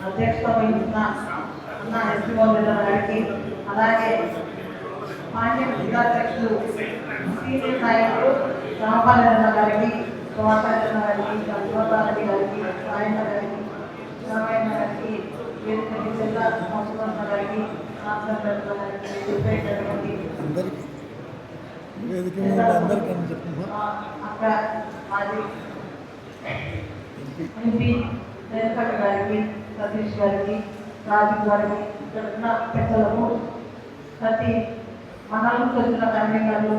అధ్యక్షత వహించిన అన్న మోదీ గారికి అలాగే పాండ్యం జిల్లాధ్యక్షులు సీనియర్ నాయకులు రామపాలన్న గారికి సువాసన్న గారికి శివపారెడ్డి గారికి సాయన్న గారికి రామాయణ గారికి వేదిక జిల్లా సంస్కరణ గారికి చెప్పేటటువంటి అక్కడ మాది ఎంపీ. వెంకట గారికి సతీష్ గారికి రాజు గారికి ఇక్కడ ఉన్న పెద్దలకు ప్రతి మండలంకి వచ్చిన కన్వీనర్లు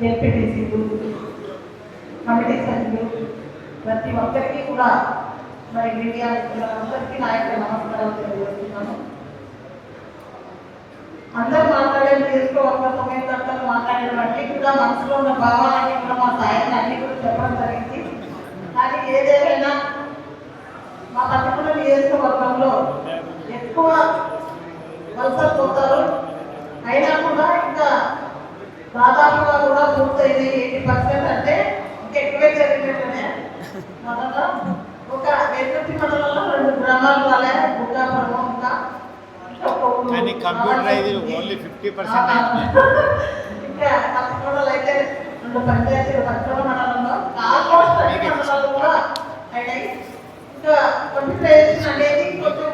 జెడ్పీటీసీలు కమిటీ సభ్యులు ప్రతి ఒక్కరికి కూడా మరి మీడియా అందరికీ నా యొక్క నమస్కారాలు తెలియజేస్తున్నాను. అందరూ మాట్లాడేది తీసుకో ఒక్క సమయం తర్వాత మాట్లాడడం అన్ని కూడా మనసులో ఉన్న భావాలన్నీ కూడా మా సాయం అన్ని కూడా చెప్పడం జరిగింది కానీ ఏదేమైనా మా పర్టికులర్ నియోజకవర్గంలో ఎక్కువ వలసలు పోతారు. అయినా కూడా ఇంకా దాదాపుగా కూడా పూర్తయింది ఎయిటీ పర్సెంట్ అంటే ఇంకా ఎక్కువే జరిగినట్టునే. మొదట ఒక వెల్లుట్టి మండలంలో రెండు గ్రామాలు రాలే బుగ్గాపురం ఇంకా. ఇంకా ఒక ఊరు. కానీ కంప్యూటర్ అయితే ఓన్లీ ఫిఫ్టీ పర్సెంట్ ఇంకా పక్కన అయితే రెండు పంచాయతీలు పక్కన మండలంలో ఆల్మోస్ట్ అన్ని మండలాలు కూడా అయినాయి ఇంకా కంప్యూటరైజేషన్ అనేది కొంచెం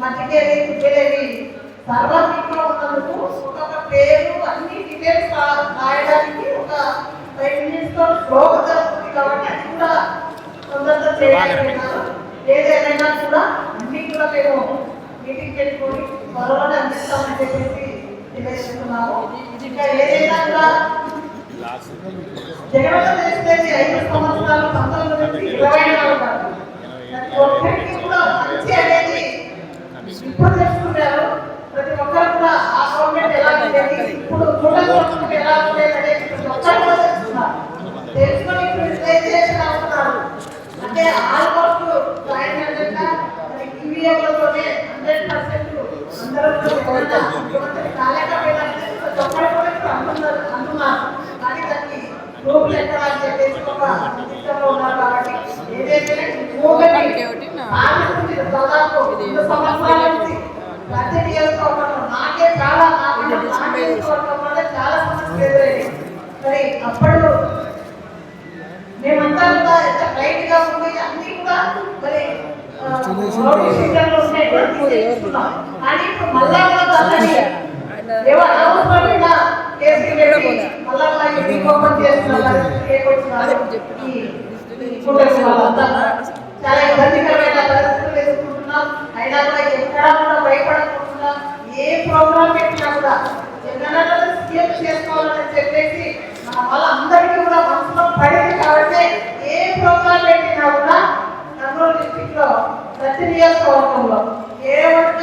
మధ్యకేది తిప్పేది సర్వాధికంగా ఉన్నందుకు పేరు అన్ని డీటెయిల్స్ రాయడానికి ఒక ఫైవ్ మినిట్స్తో స్లోగా జరుగుతుంది కాబట్టి అది కూడా తొందరగా ఏదేమైనా కూడా అన్ని కూడా మేము మీటింగ్ పెట్టుకొని త్వరలోనే అందిస్తామని చెప్పేసి తెలియజేస్తున్నాము. ఇంకా ఏదైనా కూడా ఐదు సంవత్సరాలు పంతొమ్మిది నుంచి ఇరవై నాలుగు. ప్రతి ఒక్కరికి కూడా మంచి అనేది ఇప్పుడు తెలుసుకున్నారు ప్రతి ఒక్కరు కూడా ఆ గవర్నమెంట్ ఎలా ఉండేది ఇప్పుడు గవర్నమెంట్ ఎలా ఉండేది అనేది ప్రతి ఒక్కరు కూడా తెలుసుకున్నారు తెలుసుకొని ఇప్పుడు అవుతున్నారు అంటే ఆల్మోస్ట్ జాయిన్ అయ్యాక ఈవీఎంలతోనే హండ్రెడ్ పర్సెంట్ అందరూ కూడా కాలేకపోయినా ప్రతి ఒక్కరు కూడా ఇప్పుడు అంటున్నారు అంటున్నారు కానీ దానికి రూపులు ఎక్కడ సిస్టంలో ఉన్నారు కాబట్టి ఏదైతే దాదాపు సంవత్సరాల నుంచి ప్రతి నియోజకవర్గంలో నాకే చాలా నాకు నా చాలా సమస్యలు ఎదురయ్యాయి మరి అప్పుడు మేమంతా కూడా ఎంత బ్రైట్గా ఉంది అన్ని కూడా మరి ఉన్నాయి, కానీ ఇప్పుడు మళ్ళా కూడా దాన్ని ఏవో అనవసరమైన కేసులు చాలా ఇబ్బందికరమైన పరిస్థితులు ఎదుర్కొంటున్నాం అయినా కూడా ఎక్కడా కూడా భయపడకుండా ఏ ప్రోగ్రామ్ పెట్టినా కూడా జగనన్నను సీఎం చేసుకోవాలని చెప్పేసి మన వాళ్ళందరికీ కూడా మనసులో పడింది కాబట్టి ఏ ప్రోగ్రామ్ పెట్టినా కూడా కర్నూలు డిస్టిక్లో ప్రతి నియోజకవర్గంలో ఏ ఒక్క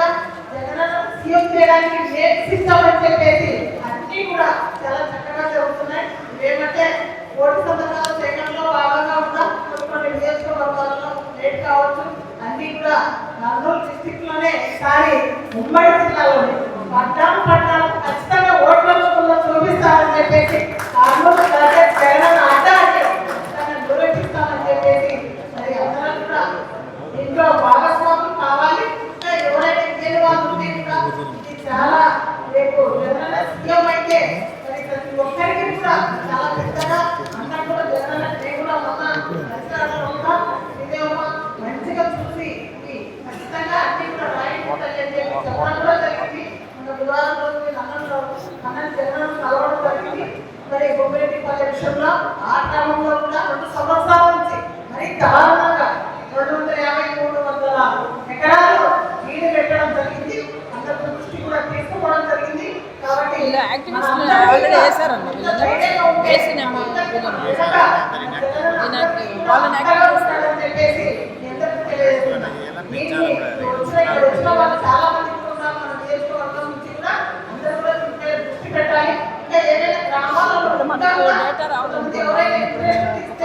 జగనన్న సీఎం చేయడానికి మేక్ చెప్పేసి అన్నీ కూడా చాలా చక్కగా జరుగుతున్నాయి. ఏమంటే ఓటు సేకరణలో భాగంగా కొన్ని కొన్ని నియోజకవర్గాల్లో లేట్ కావచ్చు. అన్ని కూడా కర్నూలు డిస్టిక్లోనే ఈసారి ఉమ్మడి జిల్లాలోనే పట్టాలు పట్టాలు ఖచ్చితంగా ఓట్ల రూపంలో చూపిస్తారని చెప్పేసి కర్నూలు జగన్ అడ్డాన్ని ఖచ్చితంగా చెప్పేసి మరి అందరం కూడా దీంట్లో భాగస్వాములు కావాలి. ఎవరైనా వాళ్ళు ఉంటే కూడా చాలా రేపు జగనన్న సీఎం అయితే మరి ప్రతి ఒక్కరికి కూడా చాలా పెద్దగా అందరం కూడా జగనన్న దేవుడా మొన్న అధికారంలో ఉన్నా ఇదేమో మంచిగా చూసి ఇది ఖచ్చితంగా అన్ని కూడా రాయించాలి అని చెప్పి చెప్పడం కూడా జరిగింది మన బుధవారం రోజు నన్నంలో నన్ను జగనన్న కలవడం జరిగింది మరి బొమ్మిరెడ్డిపల్లి విషయంలో ఆ క్రమంలో కూడా రెండు సంవత్సరాల నుంచి మరి దారుణంగా రెండు వందల యాభై మూడు వందల ఎకరాలు నీళ్ళు పెట్టడం జరిగింది. అందరి దృష్టి కూడా తీసుకోవడం జరిగింది. కాబట్టి వేశారన్న